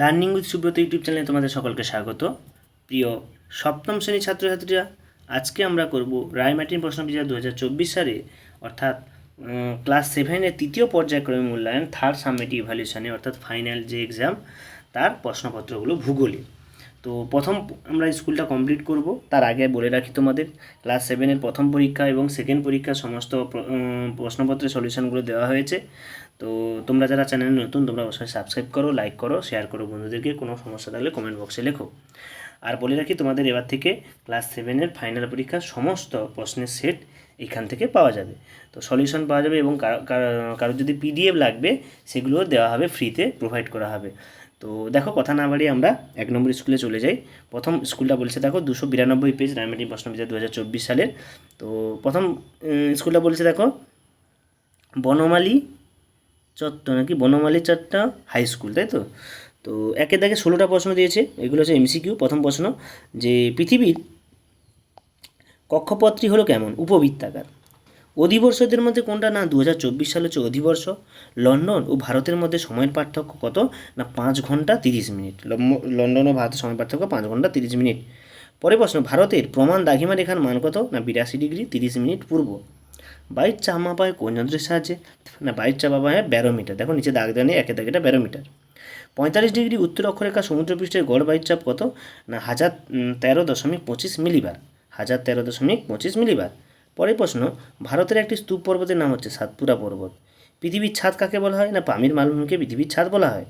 Learning with Subrata YouTube চ্যানেলে তোমাদের সকলকে স্বাগত। প্রিয় সপ্তম শ্রেণির ছাত্রছাত্রীরা, আজকে আমরা করব রায়মাটিন প্রশ্ন বিচার দু হাজার চব্বিশ সালে, অর্থাৎ ক্লাস সেভেনের তৃতীয় পর্যায়ক্রমে মূল্যায়ন থার্ড সাবমিটিভ ইভ্যালুয়েশনে অর্থাৎ ফাইনাল যে এক্সাম তার প্রশ্নপত্রগুলো ভূগোলে। তো প্রথম আমরা স্কুলটা কমপ্লিট করব, তার আগে বলে রাখি তোমাদের ক্লাস সেভেনের প্রথম পরীক্ষা এবং সেকেন্ড পরীক্ষার সমস্ত প্রশ্নপত্রের সলিউশনগুলো দেওয়া হয়েছে। তো তোমরা যারা চ্যানেলে নতুন, তোমরা অবশ্যই সাবস্ক্রাইব করো লাইক করো শেয়ার করো বন্ধুদেরকে, কোনো সমস্যা থাকলে কমেন্ট বক্সে লেখো। আর বলে রাখি তোমাদের এবার থেকে ক্লাস সেভেনের ফাইনাল পরীক্ষার সমস্ত প্রশ্নের সেট এখান থেকে পাওয়া যাবে। তো সলিউশন পাওয়া যাবে এবং কারো- যদি পিডিএফ লাগবে, সেগুলোও দেওয়া হবে ফ্রিতে প্রোভাইড করা হবে। তো দেখো কথা না বাড়িয়ে আমরা এক নম্বর স্কুলে চলে যাই। প্রথম স্কুলটা বলছে দেখো দুশো বিরানব্বই পেজ রায়মাটি প্রশ্নবিচার দু হাজার চব্বিশ সালের। তো প্রথম স্কুলটা বলছে দেখো, বনমালী চট্ট নাকি বনমালী চট্ট হাই স্কুল তাই তো? তো একে দাগে ষোলোটা প্রশ্ন দিয়েছে, এগুলো হচ্ছে এমসিকিউ প্রথম প্রশ্ন, যে পৃথিবীর কক্ষপথটি হলো কেমন? উপবৃত্তাকার। অধিবর্ষদের মধ্যে কোনটা না দু হাজার চব্বিশ সাল হচ্ছে অধিবর্ষ? লন্ডন ও ভারতের মধ্যে সময়ের পার্থক্য কত? না পাঁচ ঘণ্টা তিরিশ মিনিট। লন্ডন ও ভারতের সময় পার্থক্য পাঁচ ঘণ্টা তিরিশ মিনিট। পরে প্রশ্ন, ভারতের প্রমাণ দাঘিমা রেখার মান কত? না বিরাশি ডিগ্রি তিরিশ মিনিট পূর্ব। বাইর চাপ মাপা হয় কোন যন্ত্রের সাহায্যে? না বাইর চাপ মাপা হয় ব্যারোমিটার। দেখো নিচে দাগ দেওয়া নেই, একে দাগ এটা ব্যারোমিটার। পঁয়তাল্লিশ ডিগ্রি উত্তর অক্ষরেখা সমুদ্রপৃষ্ঠের গড় বাইর চাপ কত? না হাজার তেরো দশমিক পঁচিশ মিলিবার। হাজার তেরো দশমিক পঁচিশ মিলিবার। পরের প্রশ্ন, ভারতের একটি স্তূপ পর্বতের নাম হচ্ছে সাতপুরা পর্বত। পৃথিবীর ছাদ কাকে বলা হয় না পামির মালভূমিকে পৃথিবীর ছাদ বলা হয়?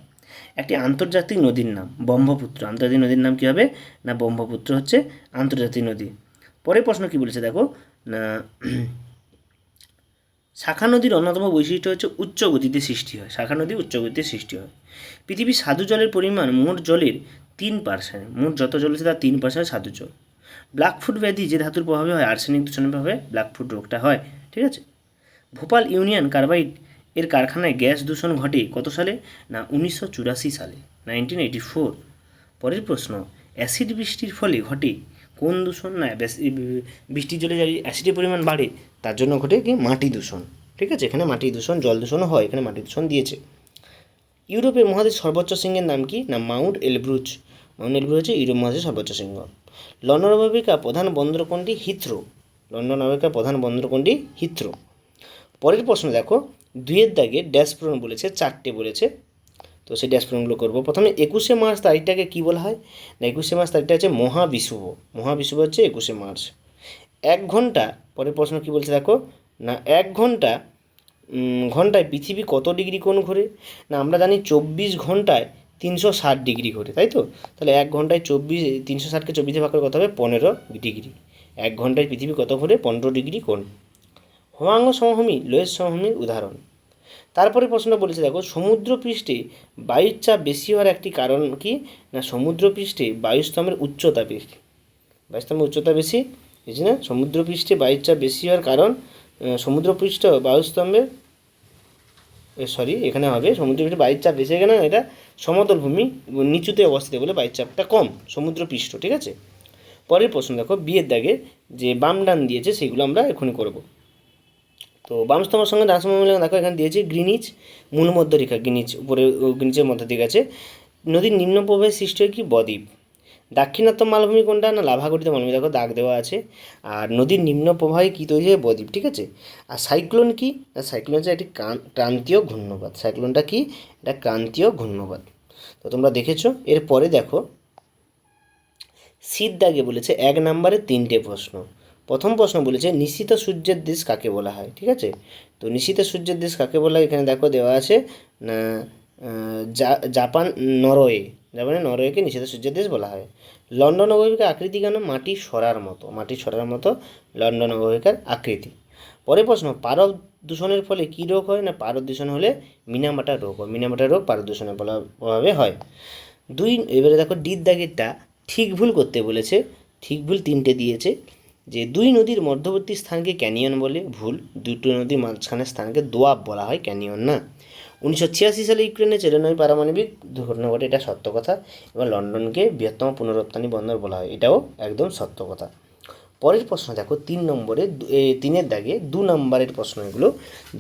একটি আন্তর্জাতিক নদীর নাম, ব্রহ্মপুত্র। আন্তর্জাতিক নদীর নাম কী হবে? না, ব্রহ্মপুত্র হচ্ছে আন্তর্জাতিক নদী। পরের প্রশ্ন কী বলেছে দেখো? না, শাখা নদীর অন্যতম বৈশিষ্ট্য হচ্ছে উচ্চ গতিতে সৃষ্টি হয়। শাখা নদী উচ্চ গতিতে সৃষ্টি হয়। পৃথিবীর সাধু জলের পরিমাণ মোট জলের তিন পার্সেন্ট। মোট যত জল আছে তার তিন পার্সেন্ট সাধু জল। ব্ল্যাকফুট ব্যাধি যে ধাতুর প্রভাবে হয়, আর্সেনিক দূষণের প্রভাবে ব্ল্যাকফুট রোগটা হয়, ঠিক আছে? ভোপাল ইউনিয়ন কার্বাইড এর কারখানায় গ্যাস দূষণ ঘটে কত সালে? না, উনিশশো চুরাশি সালে নাইনটিন এইটি ফোর পরের প্রশ্ন, অ্যাসিড বৃষ্টির ফলে ঘটে কোন দূষণ? না বৃষ্টির জলে যদি অ্যাসিডের পরিমাণ বাড়ে, তার জন্য ঘটে কি? মাটি দূষণ, ঠিক আছে? এখানে মাটি দূষণ, জল দূষণও হয়, এখানে মাটি দূষণ দিয়েছে। ইউরোপের মহাদেশ সর্বোচ্চ সিংহের নাম কি? না, মাউন্ট এলব্রুজ মাউন্ট এলব্রুজ হচ্ছে ইউরোপ মহাদেশের সর্বোচ্চ সিংহ। লন্ডন অববাহিকা প্রধান বন্দর কোনটি? হিথ্রো। লন্ডন অববাহিকা প্রধান বন্দর কোনটি? হিথ্রো। পরের প্রশ্ন দেখো। দুইয়ের দাগে ড্যাশ বলেছে, চারটে বলেছে। তো সেই ড্যাশ পূরণগুলো করব। প্রথমে একুশে মার্চ তারিখটাকে কী বলা হয়? না, একুশে মার্চ তারিখটা হচ্ছে মহাবিষুব। মহাবিষুব হচ্ছে একুশে মার্চ। এক ঘণ্টা, পরের প্রশ্ন কী বলছে দেখো? না, এক ঘণ্টা ঘন্টায় পৃথিবী কত ডিগ্রি কোণ ঘোরে? না, আমরা জানি চব্বিশ ঘন্টায় তিনশো ষাট ডিগ্রি ঘোরে, তাই তো? তাহলে এক ঘন্টায় চব্বিশ, তিনশো ষাটকে চব্বিশে ভাগ করে কত হবে পনেরো ডিগ্রি। এক ঘন্টায় পৃথিবী কত ঘোরে? পনেরো ডিগ্রি কোণ। হোয়াঙ্গ সমভূমি, লোয়েস সমভূমির উদাহরণ। তারপরে প্রশ্নটা বলেছে, দেখো, সমুদ্রপৃষ্ঠে বায়ুর চাপ বেশি হওয়ার একটি কারণ কি? না, সমুদ্রপৃষ্ঠে বায়ুস্তম্ভের উচ্চতা বেশি। বায়ুস্তম্ভের উচ্চতা বেশি? বুঝছি না? সমুদ্রপৃষ্ঠে বায়ুর চাপ বেশি হওয়ার কারণ সমুদ্রপৃষ্ঠ বায়ুস্তম্ভের সরি এখানে হবে সমুদ্রপৃষ্ঠে বায়ুর চাপ বেশি এখানে এটা সমতল ভূমি, নিচুতে অবস্থিত বলে বায়ুর চাপটা কম, সমুদ্রপৃষ্ঠ, ঠিক আছে? পরের প্রশ্ন দেখো, বিয়ের দাগে যে বাম ডান দিয়েছে, সেগুলো আমরা এখনই করব। তো বাম স্তম্ভের সঙ্গে ডান দেখো এখানে দিয়েছে গ্রিনিচ, মূল মধ্যরেখা, গ্রিনিচ, উপরে গ্রিনিচের মধ্য দিকে আছে। নদীর নিম্ন প্রবাহে সৃষ্টি হয় কি? বদ্বীপ। দাক্ষিণাত্য মালভূমি কোনটা? না, লাভাগঠিত মালভূমি। দেখো, দাগ দেওয়া আছে। আর নদীর নিম্ন প্রবাহে কী তৈরি হয়? বদ্বীপ, ঠিক আছে? আর সাইক্লোন কি? সাইক্লোন হচ্ছে একটি ক্রান্তীয় ঘূর্ণবাদ সাইক্লোনটা কি? এটা ক্রান্তীয় ঘূর্ণবাদ তো তোমরা দেখেছ, এরপরে দেখো, শীত দাগে বলেছে এক নম্বরে তিনটে প্রশ্ন। প্রথম প্রশ্ন বলেছে, নিশিত সূর্যের দেশ কাকে বলা হয়? ঠিক আছে? তো নিশিত সূর্যের দেশ কাকে বলা হয়? এখানে দেখো দেওয়া আছে, না জাপান, নরওয়ে। জাপানে নরওয়েকে নিষিদ্ধ সূর্যের দেশ বলা হয়। লন্ডন অববাহিকার আকৃতি কেন? মাটি সরার মতো। মাটি সরার মতো লন্ডন অববাহিকার আকৃতি। পরের প্রশ্ন, পারদ দূষণের ফলে কী রোগ হয় না পারদ দূষণ হলে মিনামাটা রোগ হয়? মিনামাটা রোগ পারদ দূষণের প্রভাবে হয়। দুই, এবারে দেখো ডির দাগেরটা ঠিক ভুল করতে বলেছে। ঠিক ভুল তিনটে দিয়েছে। যে দুই নদীর মধ্যবর্তী স্থানকে ক্যানিয়ন বলে, ভুল। দুটো নদীর মাঝখানের স্থানকে দোয়াব বলা হয়, ক্যানিয়ন না। উনিশশো ছিয়াশি সালে ইউক্রেনে চেলেনয় পারমাণবিক দুর্ঘটনা ঘটে এটা সত্য কথা। এবং লন্ডনকে বৃহত্তম পুনরুত্থানী বন্দর বলা হয়, এটাও একদম সত্য কথা। পরের প্রশ্ন, দেখো, তিন নম্বরে তিনের দাগে দু নম্বরের প্রশ্ন এগুলো,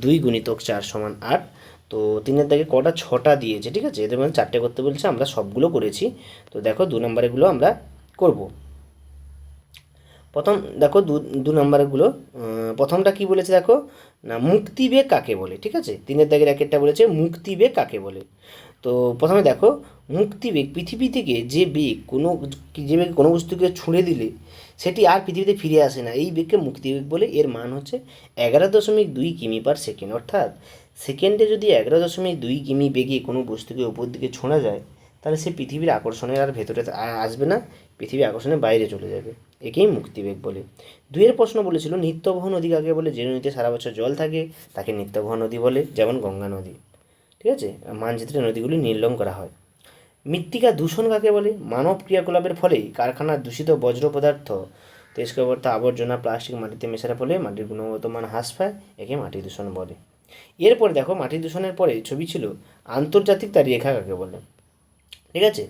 দুই গুণিতক চার সমান আট। তো তিনের দাগে কটা ছটা দিয়েছে, ঠিক আছে? এদের মধ্যে চারটে করতে বলছে, আমরা সবগুলো করেছি। তো দেখো, দু নম্বরেগুলো আমরা করব। প্রথম, দেখো দু দু নম্বরগুলো প্রথমটা কি বলেছে দেখো? না মুক্তিবেগ কাকে বলে? ঠিক আছে? তিনের দাগের একটা বলেছে মুক্তিবেগ কাকে বলে? তো প্রথমে দেখো মুক্তিবেগ পৃথিবী থেকে যে বেগ কোনো, যে বেগ কোনো বস্তুকে ছুঁড়ে দিলে, সেটি আর পৃথিবীতে ফিরে আসে না। এই বেগকে মুক্তিবেগ বলে। এর মান হচ্ছে এগারো দশমিক দুই কিমি পার সেকেন্ড। অর্থাৎ সেকেন্ডে যদি এগারো দশমিক দুই কিমি বেগে কোনো বস্তুকে উপর দিকে ছোঁড়া যায়, তাহলে সে পৃথিবীর আকর্ষণের আর ভেতরে আসবে না। পৃথিবীর আকর্ষণের বাইরে চলে যাবে। একেই মুক্তিবেগ বলে। দুইয়ের প্রশ্ন বলেছিল, নিত্যবহ নদী কাকে বলে? যে নদীতে সারা বছর জল থাকে, তাকে নিত্যবহ নদী বলে, যেমন গঙ্গা নদী। ঠিক আছে? মানচিত্রে নদীগুলি নির্লম করা হয়। মৃত্তিকা দূষণ কাকে বলে? মানব ক্রিয়াকলাপের ফলে কারখানার দূষিত বজ্র পদার্থ তেজকবর্ত আবর্জনা, প্লাস্টিক মাটিতে মেশার ফলে মাটির গুণগত মান হ্রাস পায়, একে মাটি দূষণ বলে। এরপরে দেখো, মাটি দূষণের পরে ছবি ছিল, আন্তর্জাতিক তার রেখা কাকে বলে? ঠিক আছে?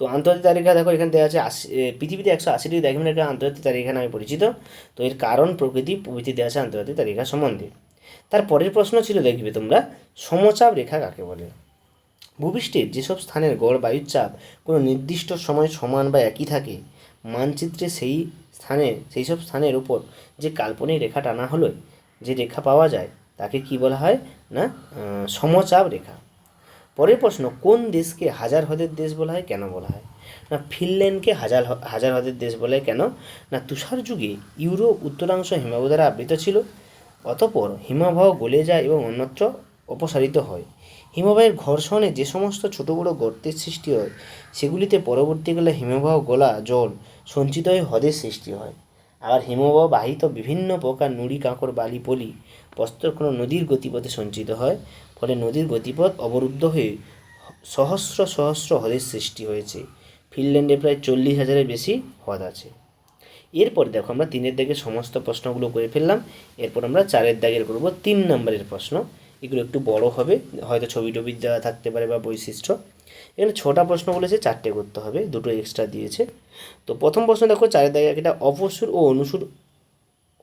তো আন্তর্জাতিক তালিকা দেখো, এখানে দেওয়া আছে আশি পৃথিবীতে একশো আশিটি দেখবেন এটা আন্তর্জাতিক তালিকা নামে পরিচিত। তো এর কারণ, প্রকৃতি, প্রভৃতি দেওয়া আছে আন্তর্জাতিক তালিকা সম্বন্ধে। তার পরের প্রশ্ন ছিল, দেখবে তোমরা, সমচাপ রেখা কাকে বলে? ভূপৃষ্ঠের যেসব স্থানের গড়, বায়ুর চাপ কোনো নির্দিষ্ট সময় সমান বা একই থাকে, মানচিত্রে সেই স্থানে, সেই সব স্থানের উপর যে কাল্পনিক রেখা টানা হলো যে রেখা পাওয়া যায়, তাকে কি বলা হয় না সমচাপ রেখা। পরের প্রশ্ন, কোন দেশকে হাজার হ্রদের দেশ বলা হয়, কেন বলা হয়? না, ফিনল্যান্ডকে হাজার হাজার হ্রদের দেশ বলা কেন? না, তুষার যুগে ইউরোপ উত্তরাংশ হিমাবহ দ্বারা আবৃত ছিল, অতপর হিমবাহ গলে যায় এবং অন্যত্র অপসারিত হয়। হিমবাহের ঘর্ষণে যে সমস্ত ছোট বড় গর্তের সৃষ্টি হয়, সেগুলিতে পরবর্তীকালে হিমবাহ গলা, জল সঞ্চিত হয়ে হ্রদের সৃষ্টি হয়। আবার হিমবাহ বাহিত বিভিন্ন প্রকার নুড়ি, কাঁকড়, বালি, পলি কোনো নদীর গতিপথে সঞ্চিত হয়। ফলে নদীর গতিপথ অবরুদ্ধ হয়ে সহস্র সহস্র হ্রদের সৃষ্টি হয়েছে। ফিনল্যান্ডে প্রায় চল্লিশ হাজারের বেশি হ্রদ আছে। এরপর দেখো আমরা তিনের দাগের সমস্ত প্রশ্নগুলো করে ফেললাম। এরপর আমরা চারের দাগের করব তিন নম্বরের প্রশ্ন। এগুলো একটু বড় হবে, হয়তো ছবি টবি দেওয়া থাকতে পারে বা বৈশিষ্ট্য। এখানে ছটা প্রশ্ন বলেছে, চারটে করতে হবে, দুটো এক্সট্রা দিয়েছে। তো প্রথম প্রশ্ন দেখো, চারের দাগে একটা অপসুর ও অনুসুর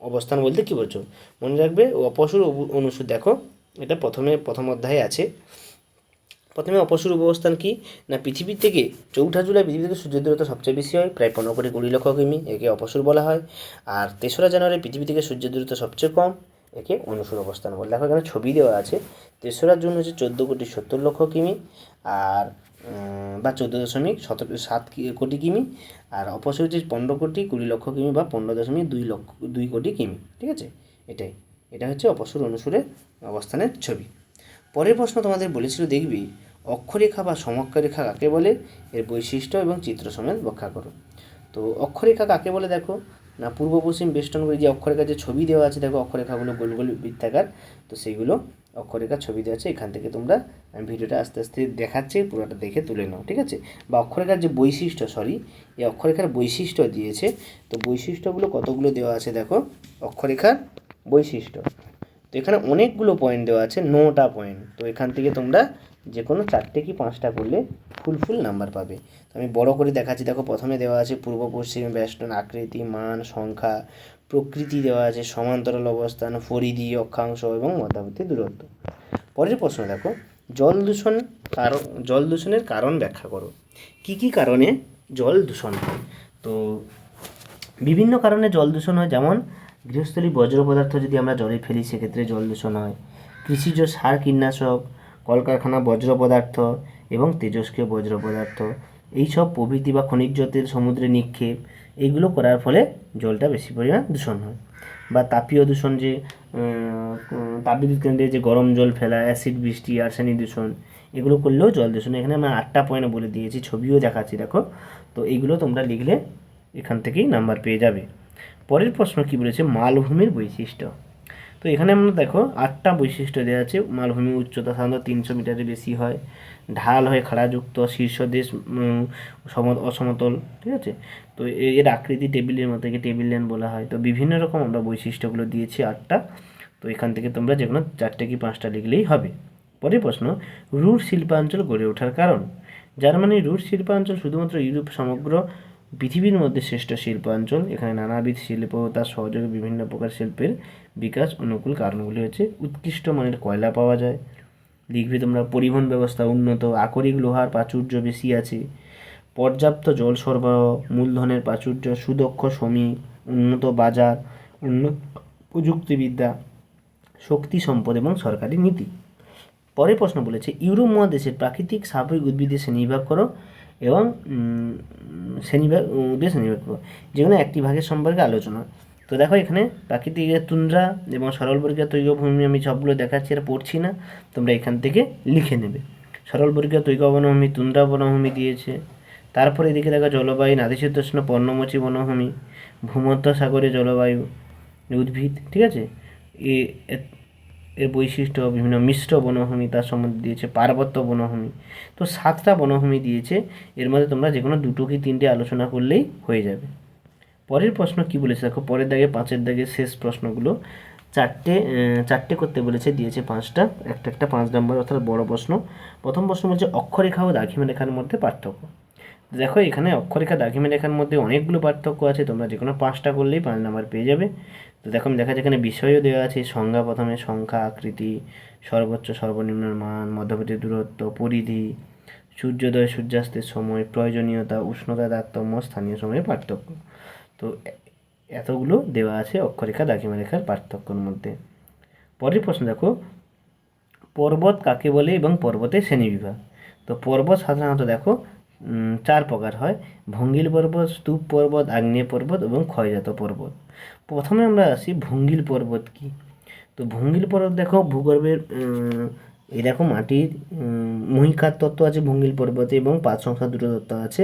অবস্থান বলতে কী বলছো মনে রাখবে অপসুর অনুসুর দেখো। এটা প্রথমে, প্রথম অধ্যায়ে আছে। প্রথমে অপসুর অবস্থান কি? না, পৃথিবী থেকে চৌঠা জুলাই পৃথিবী থেকে সূর্যের দূরত্ব সবচেয়ে বেশি হয়, প্রায় পনেরো কোটি কুড়ি লক্ষ কিমি, একে অপসুর বলা হয়। আর তেসরা জানুয়ারি পৃথিবী থেকে সূর্যের দূরত্ব সবচেয়ে কম, একে অনুসুর অবস্থান বলে। দেখো এখানে ছবি দেওয়া আছে, তেসরা জুন হচ্ছে চোদ্দ কোটি সত্তর লক্ষ কিমি, আর বা চোদ্দ দশমিক সত, সাত কোটি কিমি, আর অপসুর হচ্ছে পনেরো কোটি কুড়ি লক্ষ কিমি বা পনেরো দশমিক দুই লক্ষ, দুই কোটি কিমি। ঠিক আছে? এটাই। এটা হচ্ছে অপসুর অনুসুরের অবস্থানের ছবি। পরের প্রশ্ন তোমাদের বলেছিল, দেখবি, অক্ষরেখা বা সমক্ষরেখা কাকে বলে? এর বৈশিষ্ট্য এবং চিত্র সমেত ব্যাখ্যা করো। তো অক্ষরেখা কাকে বলে দেখো? না, পূর্ব, পশ্চিম বেষ্টন করে যে অক্ষরেখার যে ছবি দেওয়া আছে, দেখো, অক্ষরেখাগুলো গোল গোল বৃত্তাকার। তো সেইগুলো অক্ষরেখার ছবি দেওয়া আছে, এখান থেকে তোমরা, আমি ভিডিওটা আস্তে আস্তে দেখাচ্ছি, পুরোটা দেখে তুলে নাও, ঠিক আছে? বা অক্ষরেখার যে বৈশিষ্ট্য সরি এই অক্ষরেখার বৈশিষ্ট্য দিয়েছে। তো বৈশিষ্ট্যগুলো কতগুলো দেওয়া আছে দেখো? অক্ষরেখার বৈশিষ্ট্য। তো এখানে অনেকগুলো পয়েন্ট দেওয়া আছে, নটা পয়েন্ট তো এখান থেকে তোমরা যে কোনো চারটে কি পাঁচটা করলে ফুল ফুল নাম্বার পাবে। তো আমি বড় করে দেখাচ্ছি, দেখো প্রথমে দেওয়া আছে পূর্ব, পশ্চিম, বেষ্টন, আকৃতি, মান, সংখ্যা, প্রকৃতি দেওয়া আছে, সমান্তরাল অবস্থান, পরিধি, অক্ষাংশ এবং মধ্যবর্তী দূরত্ব। পরের প্রশ্ন দেখো, জল দূষণ কারণ জল দূষণের কারণ ব্যাখ্যা করো। কি কি কারণে জল দূষণ হয়? তো বিভিন্ন কারণে জল দূষণ হয়, যেমন গৃহস্থলী বজ্র পদার্থ যদি আমরা জলে ফেলি, সেক্ষেত্রে জল দূষণ হয়। কৃষিজ সার কীটনাশক, কলকারখানা বজ্র পদার্থ এবং তেজস্ক্রিয় বজ্র পদার্থ, এইসব প্রভৃতি বা খনিজ তেল সমুদ্রে নিক্ষেপ, এইগুলো করার ফলে জলটা বেশি পরিমাণ দূষণ হয়। বা তাপীয় দূষণ যে তাপবিদ্যুৎ কেন্দ্রে যে গরম জল ফেলা, অ্যাসিড, বৃষ্টি, আর্সেনিক দূষণ, এগুলো করলেও জল দূষণ এখানে আমরা আটটা পয়েন্ট বলে দিয়েছি, ছবিও দেখাচ্ছি, দেখো। তো এইগুলো তোমরা লিখলে এখান থেকেই নাম্বার পেয়ে যাবে। পরের প্রশ্ন কি বলেছে? মালভূমির বৈশিষ্ট্য। তো এখানে আমরা দেখো, আটটা বৈশিষ্ট্য দেওয়া আছে। মালভূমির উচ্চতা সাধারণত তিনশো মিটারের বেশি হয়। ঢাল হয়ে খাড়াযুক্ত শীর্ষদেশ সম অসমতল, ঠিক আছে? তো এর আকৃতি টেবিলের মতো একে টেবিল ল্যান্ড বলা হয়। তো বিভিন্ন রকম আমরা বৈশিষ্ট্যগুলো দিয়েছি আটটা। তো এখান থেকে তোমরা যে কোনো চারটে কি পাঁচটা লিখলেই হবে। পরের প্রশ্ন রুট শিল্পাঞ্চল গড়ে ওঠার কারণ? জার্মানির রুট শিল্পাঞ্চল শুধুমাত্র ইউরোপ সমগ্র পৃথিবীর মধ্যে শ্রেষ্ঠ শিল্পাঞ্চল। এখানে নানাবিধ শিল্প ও তার সহযোগে বিভিন্ন প্রকার শিল্পের বিকাশ অনুকূল কারণগুলি হচ্ছে, উৎকৃষ্ট মানের কয়লা পাওয়া যায়। লিখবে তোমরা পরিবহন ব্যবস্থা উন্নত, আকরিক লোহার প্রাচুর্য বেশি আছে, পর্যাপ্ত জল সরবরাহ, মূলধনের প্রাচুর্য, সুদক্ষ শ্রমিক উন্নত বাজার উন্নত প্রযুক্তিবিদ্যা, শক্তি সম্পদ এবং সরকারি নীতি। পরে প্রশ্ন বলেছে, ইউরোপ মহাদেশের প্রাকৃতিক, স্বাভাবিক উদ্ভিদের শ্রেণীবিভাগ করো। এবং উম, শ্রেণীবিভাগ উদ্ভিদ শ্রেণীবিভাগ করো যেগুলো একটি ভাগের সম্পর্কে আলোচনা। তো দেখো এখানে প্রাকৃতিক তুন্দ্রা এবং সরলবর্গীয় তৈগভূমি আমি সবগুলো দেখাচ্ছি আর পড়ছি না তোমরা এখান থেকে লিখে নেবে। সরলবর্গীয় তৈগ বনভূমি তুন্দ্রা বনভূমি দিয়েছে। তারপরে এদিকে দেখো জলবায়ু নাতিশীতোষ্ণ পর্ণমোচী বনভূমি ভূমধ্য সাগরে জলবায়ু উদ্ভিদ ঠিক আছে? এ- এর বৈশিষ্ট্য, বিভিন্ন মিশ্র বনভূমি তার সম্বন্ধে দিয়েছে, পার্বত্য বনভূমি। তো সাতটা বনভূমি দিয়েছে, এর মধ্যে তোমরা যে কোনো দুটো কি তিনটে আলোচনা করলেই হয়ে যাবে। পরের প্রশ্ন কি বলেছে? দেখো, পরের দাগে, পাঁচের দাগে শেষ প্রশ্নগুলো। চারটে চারটে করতে বলেছে, দিয়েছে পাঁচটা। একটা একটা পাঁচ নম্বর অর্থাৎ বড় প্রশ্ন। প্রথম প্রশ্ন বলছে, অক্ষরেখা ও দাঘিমা রেখার মধ্যে পার্থক্য। দেখো, এখানে অক্ষরেখা দাঘিমা রেখার মধ্যে অনেকগুলো পার্থক্য আছে, তোমরা যে কোনো পাঁচটা করলেই পাঁচ নাম্বার পেয়ে যাবে। তো দেখো দেখা যায় এখানে বিষয়ও দেওয়া আছে। সংজ্ঞা প্রথমে, সংখ্যা, আকৃতি, সর্বোচ্চ সর্বনিম্ন মান মধ্যবর্তী দূরত্ব, পরিধি, সূর্যোদয়, সূর্যাস্তের সময়, প্রয়োজনীয়তা, উষ্ণতা, তারতম্য, স্থানীয় সময়ের পার্থক্য। তো এতগুলো দেওয়া আছে অক্ষরেখা দাঘিমা রেখার পার্থক্যর মধ্যে। পরের প্রশ্ন দেখো, পর্বত কাকে বলে এবং পর্বতের শ্রেণীবিভাগ? তো পর্বত সাধারণত দেখো চার প্রকার হয়। ভঙ্গিল পর্বত, স্তূপ পর্বত, আগ্নেয় পর্বত এবং ক্ষয়জাত পর্বত। প্রথমে আমরা আসি ভঙ্গিল পর্বত কি? তো ভঙ্গিল পর্বত দেখো ভূগর্ভের এরকম মাটির মহিকার তত্ত্ব আছে ভঙ্গিল পর্বতে এবং পাঁচ সংখ্যা দুটো তত্ত্ব আছে।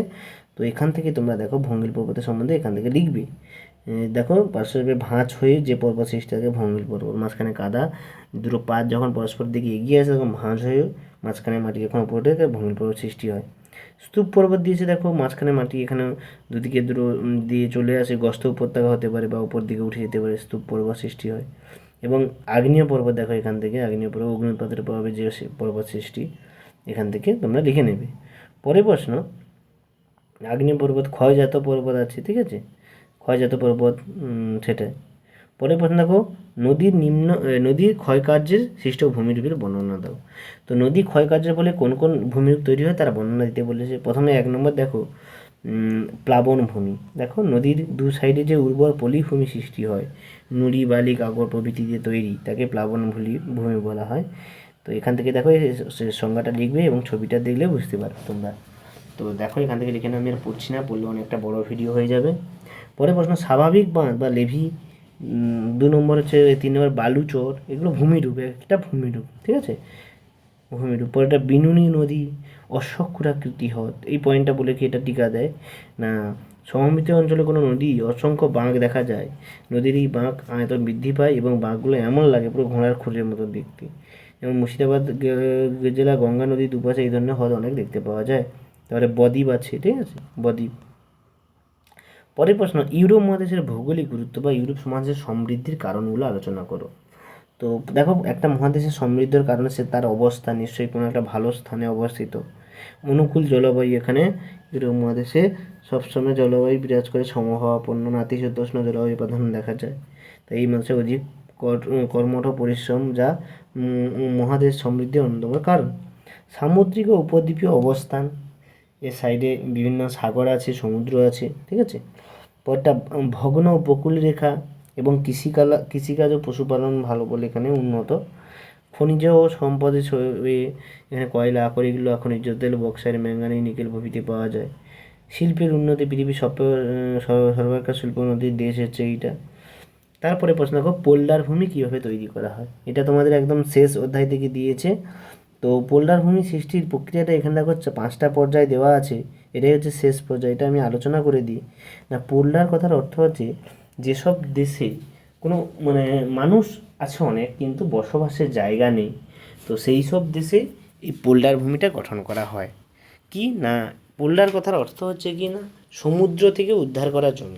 তো এখান থেকে তোমরা দেখো ভঙ্গিল পর্বতের সম্বন্ধে এখান থেকে লিখবে। দেখো পার্শ্ববে ভাঁজ হয়ে যে পর্বত সৃষ্টি থাকে ভঙ্গিল পর্বত। মাঝখানে কাদা, দুটো পাত যখন পরস্পর দিকে এগিয়ে আসে, তখন ভাঁজ হয়ে মাঝখানে মাটি যখন উপরে ওঠে ভঙ্গিল পর্বত সৃষ্টি হয়। স্তূপ পর্বত দিয়েছে, দেখো, মাঝখানে মাটি এখানে দুদিকে দুটো দিয়ে চলে আসে, গস্ত উপত্যকা হতে পারে বা উপর দিকে উঠে যেতে পারে, স্তূপ পর্বত সৃষ্টি হয়। এবং আগ্নেয় পর্বত দেখো এখান থেকে, আগ্নেয় পর্বত অগ্নিপাতের প্রভাবে যে পর্বত সৃষ্টি, এখান থেকে তোমরা লিখে নেবে। পরে প্রশ্ন, আগ্নেয় পর্বত ক্ষয়জাত পর্বত আছে, ঠিক আছে? ক্ষয়জাত পর্বত সেটাই। পরের প্রশ্ন দেখো নদীর নিম্ন নদীর ক্ষয়কার্যের সৃষ্ট ভূমিরূপের বর্ণনা দাও। তো নদী ক্ষয়কার্যের ফলে কোন কোন ভূমিরূপ তৈরি হয় তার বর্ণনা দিতে বলেছে। প্রথমে এক নম্বর দেখো প্লাবন ভূমি। দেখো নদীর দু সাইডে যে উর্বর পলিভূমি সৃষ্টি হয় নুড়ি বালি কাগর প্রভৃতি দিয়ে তৈরি তাকে প্লাবন ভূমি ভূমি বলা হয়। তো এখান থেকে দেখো সংজ্ঞাটা লিখবে এবং ছবিটা দেখলে বুঝতে পারবে তোমরা। তো দেখো এখান থেকে লিখে নাও, আমি আর পড়ছি না পড়লে অনেকটা বড় ভিডিও হয়ে যাবে। পরে প্রশ্ন স্বাভাবিক বাঁধ বা লেভি দু নম্বর হচ্ছে তিন নম্বর বালুচর এগুলো ভূমিরূপ, একটা ভূমিরূপ, ঠিক আছে? ভূমিরূপ, পরেরটা বিনুনি নদী, অশ্বক্ষুরাকৃতি হ্রদ, এই পয়েন্টটা বলে কি এটা টিকা দেয়? না সমমিত অঞ্চলে কোনো নদী, অসংখ্য বাঁক দেখা যায়। নদীর এই বাঁক আয়তন বৃদ্ধি পায় এবং বাঁকগুলো এমন লাগে, পুরো ঘোড়ার খুরের মতো দেখতে। যেমন মুর্শিদাবাদ জেলা গঙ্গা নদীর দুপাশে এই ধরনের হ্রদ অনেক দেখতে পাওয়া যায়। তারপরে বদ্বীপ আছে, ঠিক আছে? বদ্বীপ। পরের প্রশ্ন, ইউরোপ মহাদেশের ভৌগোলিক গুরুত্ব বা ইউরোপ সমাজের সমৃদ্ধির কারণগুলো আলোচনা করো। তো দেখো, একটা মহাদেশের সমৃদ্ধির কারণে সে তার অবস্থান নিশ্চয়ই কোনো একটা ভালো স্থানে অবস্থিত। অনুকূল জলবায়ু এখানে ইউরোপ মহাদেশে সবসময় জলবায়ু বিরাজ করে সমভাবাপন্ন নাতিশীতোষ্ণ জলবায়ু প্রাধান্য দেখা যায়। তাই এই মানুষের অধিক কর- কর্মঠ পরিশ্রম যা মহাদেশ সমৃদ্ধির অন্যতম কারণ। সামুদ্রিক ও উপদ্বীপীয় অবস্থান এর সাইডে বিভিন্ন সাগর আছে, সমুদ্র আছে, ঠিক আছে? পরটা ভগ্ন উপকূল রেখা এবং কৃষিকালা, কৃষিকাজ ও পশুপালন ভালো বলে এখানে উন্নত। খনিজ ও সম্পদের স- এখানে কয়লা আকরিক লোহা খনিজ তেল, বক্সাইট, ম্যাঙ্গানিজ, নিকেল প্রভৃতি পাওয়া যায়। শিল্পের উন্নতি পৃথিবীর সব সর্বাধিক শিল্প উন্নতির দেশ হচ্ছে এইটা। তারপরে প্রশ্ন দেখো, পোল্ডার ভূমি কীভাবে তৈরি করা হয়? এটা তোমাদের একদম শেষ অধ্যায় থেকে দিয়েছে। তো পোল্ডার ভূমি সৃষ্টির প্রক্রিয়াটা এখানে দেখো পাঁচটা পর্যায়ে দেওয়া আছে, এটাই হচ্ছে শেষ পর্যায়ে, এটা আমি আলোচনা করে দিই। না পোল্ডার কথার অর্থ হচ্ছে যেসব দেশে কোনো মানে মানুষ আছে অনেক, কিন্তু বসবাসের জায়গা নেই, তো সেই সব দেশে এই পোল্ডার ভূমিটা গঠন করা হয়। কি না পোল্ডার কথার অর্থ হচ্ছে কি না, সমুদ্র থেকে উদ্ধার করার জন্য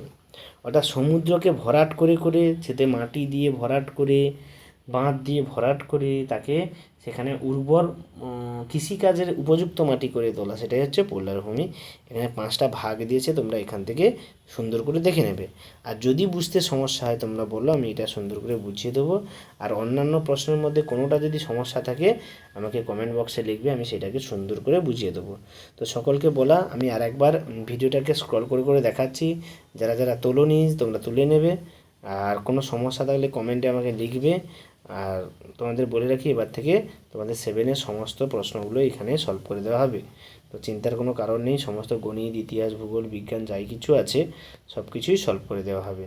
অর্থাৎ সমুদ্রকে ভরাট করে করে, সেতে মাটি দিয়ে ভরাট করে বাঁধ দিয়ে ভরাট করে তাকে সেখানে উর্বর কৃষিকাজের উপযুক্ত মাটি করে তোলা। সেটাই হচ্ছে ভূমি। এখানে পাঁচটা ভাগ দিয়েছে, তোমরা এখান থেকে সুন্দর করে দেখে নেবে। আর যদি বুঝতে সমস্যা হয়, তোমরা বলল, আমি এটা সুন্দর করে বুঝিয়ে দেবো। আর অন্যান্য প্রশ্নের মধ্যে কোনোটা যদি সমস্যা থাকে, আমাকে কমেন্ট বক্সে লিখবে, আমি সেটাকে সুন্দর করে বুঝিয়ে দেবো। তো সকলকে বলা, আমি আর একবার ভিডিওটাকে স্ক্রল করে করে দেখাচ্ছি। যারা যারা তোলোনি, তোমরা তুলে নেবে। আর কোনো সমস্যা থাকলে কমেন্টে আমাকে লিখবে। আর তোমাদের বলে রাখি, এবার থেকে তোমাদের সেভেনের সমস্ত প্রশ্নগুলো এখানে সলভ করে দেওয়া হবে। তো চিন্তার কোনো কারণ নেই, সমস্ত গণিত, ইতিহাস, ভূগোল, বিজ্ঞান যাই কিছু আছে সব কিছুই সলভ করে দেওয়া হবে।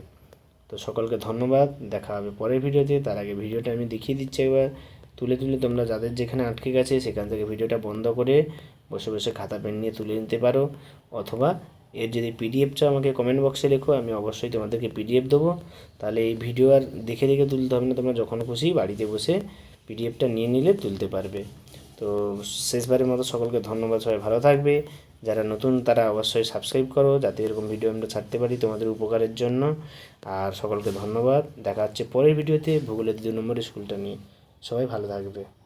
তো সকলকে ধন্যবাদ, দেখা হবে পরের ভিডিওতে। তার আগে ভিডিওটা আমি দেখিয়ে দিচ্ছি একবার। তুলে তুলে তোমরা যাদের যেখানে আটকে গেছে, সেখান থেকে ভিডিওটা বন্ধ করে বসে বসে খাতা পেন নিয়ে তুলে নিতে পারো। অথবা এর যদি পিডিএফ চাও আমাকে কমেন্ট বক্সে লেখো, আমি অবশ্যই তোমাদেরকে পিডিএফ দেবো। তাহলে এই ভিডিও আর দেখে দেখে তুলতে হবে না, তোমরা যখন খুশি বাড়িতে বসে পিডিএফটা নিয়ে নিলে তুলতে পারবে। তো শেষবারের মতো সকলকে ধন্যবাদ, সবাই ভালো থাকবে। যারা নতুন, তারা অবশ্যই সাবস্ক্রাইব করো, যাতে এরকম ভিডিও আমরা ছাড়তে পারি তোমাদের উপকারের জন্য। আর সকলকে ধন্যবাদ। দেখা হচ্ছে পরের ভিডিওতে ভূগোলের দ্বিতীয় নম্বর স্কুলটা নিয়ে। সবাই ভালো থাকবে।